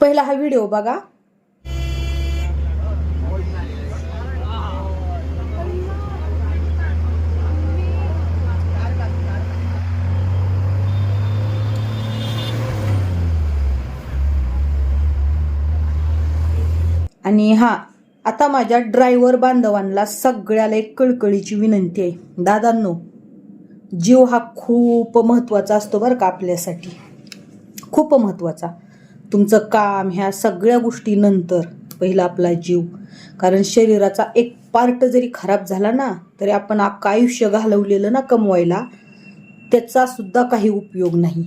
पहिला हा व्हिडिओ बघा. आणि हा आता माझ्या ड्रायव्हर बांधवांना सगळ्याला एक कळकळीची विनंती आहे. दादांनो जीव हा खूप महत्त्वाचा असतो बरं का आपल्यासाठी. खूप महत्त्वाचा तुमचं काम ह्या सगळ्या गोष्टीनंतर पहिला आपला जीव. कारण शरीराचा एक पार्ट जरी खराब झाला ना तरी आपण अख्खं आयुष्य घालवलेलं ना कमवायला त्याचा सुद्धा काही उपयोग नाही.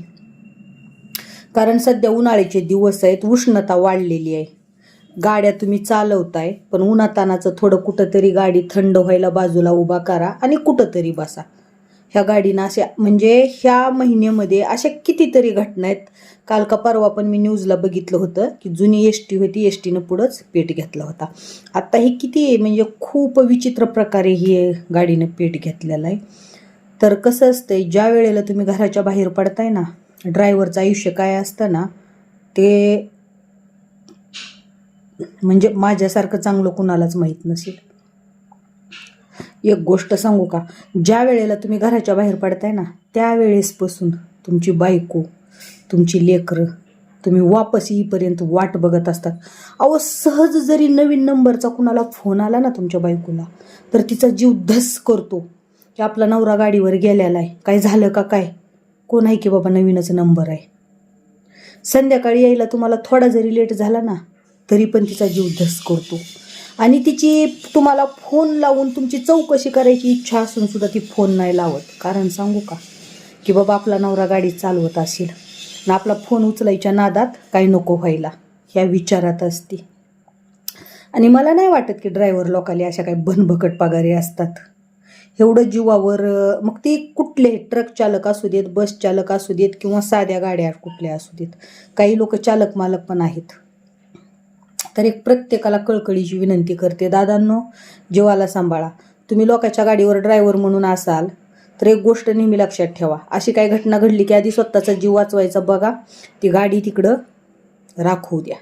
कारण सध्या उन्हाळ्याचे दिवस आहेत उष्णता वाढलेली आहे. गाड्या तुम्ही चालवताय पण उन्हातानाचं थोडं कुठंतरी गाडी थंड व्हायला बाजूला उभा करा आणि कुठंतरी बसा. ह्या गाडीनं अशा म्हणजे ह्या महिन्यामध्ये अशा कितीतरी घटना आहेत. काल का परवा पण मी न्यूजला बघितलं होतं की जुनी एस टी होती एस टीनं पुढंच पेट घेतला होता. आत्ता हे किती आहे म्हणजे खूप विचित्र प्रकारे ही गाडीनं पेट घेतलेला आहे. तर कसं असतंय ज्या वेळेला तुम्ही घराच्या बाहेर पडताय ना ड्रायव्हरचं आयुष्य काय असतं ना ते म्हणजे माझ्यासारखं चांगलं कुणालाच माहीत नसेल. एक गोष्ट सांगू का? ज्या वेळेला तुम्ही घराच्या बाहेर पडताय ना त्यावेळेसपासून तुमची बायको तुमची लेकरं तुम्ही वापस येईपर्यंत वाट बघत असतात. अहो सहज जरी नवीन नंबरचा कुणाला फोन आला ना तुमच्या बायकोला तर तिचा जीव धस करतो. की आपला नवरा गाडीवर गेलेला आहे. काय झालं का काय? कोण आहे की बाबा नवीनच नंबर आहे? संध्याकाळी यायला तुम्हाला थोडा जरी लेट झाला ना तरी पण तिचा जीव धस करतो. आणि तिची तुम्हाला फोन लावून तुमची चौकशी करायची इच्छा असून सुद्धा ती फोन नाही लावत. कारण सांगू का? की बाबा आपला नवरा गाडी चालवत असेल आणि आपला फोन उचलायच्या नादात काही नको व्हायला ह्या विचारात असते. आणि मला नाही वाटत की ड्रायव्हर लोकाले अशा काही बनभकट पगारी असतात. एवढं जीवावर मग ते कुठले ट्रक चालक असू देत बस चालक असू देत किंवा साध्या गाड्या कुठल्या असू देत काही लोक चालक मालक पण आहेत. तर एक प्रत्येकाला कळकळीची विनंती करते दादांनो जीवाला सांभाळा. तुम्ही लोकांच्या गाडीवर ड्रायव्हर म्हणून असाल तर एक गोष्ट नेहमी लक्षात ठेवा. अशी काही घटना घडली की आधी स्वतःचा जीव वाचवायचा बघा. ती गाडी तिकडं राखू द्या.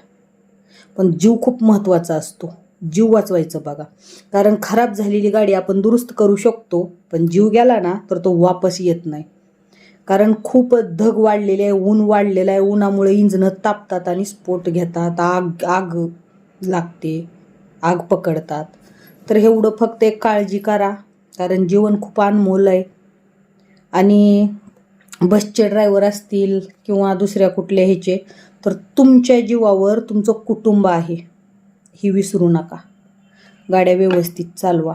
पण जीव खूप महत्त्वाचा असतो. जीव वाचवायचं बघा. कारण खराब झालेली गाडी आपण दुरुस्त करू शकतो पण जीव गेला ना तर तो वापस येत नाही. कारण खूप धग वाढलेले आहे ऊन वाढलेलं आहे उन्हामुळे इंजनं तापतात आणि स्फोट घेतात. आग आग. लागते आग पकडतात. तर एवढं फक्त एक काळजी करा कारण जीवन खूप अनमोल आहे. आणि बसचे ड्रायव्हर असतील किंवा दुसऱ्या कुठल्या ह्याचे तर तुमच्या जीवावर तुमचं कुटुंब आहे. ही विसरू नका. गाड्या व्यवस्थित चालवा.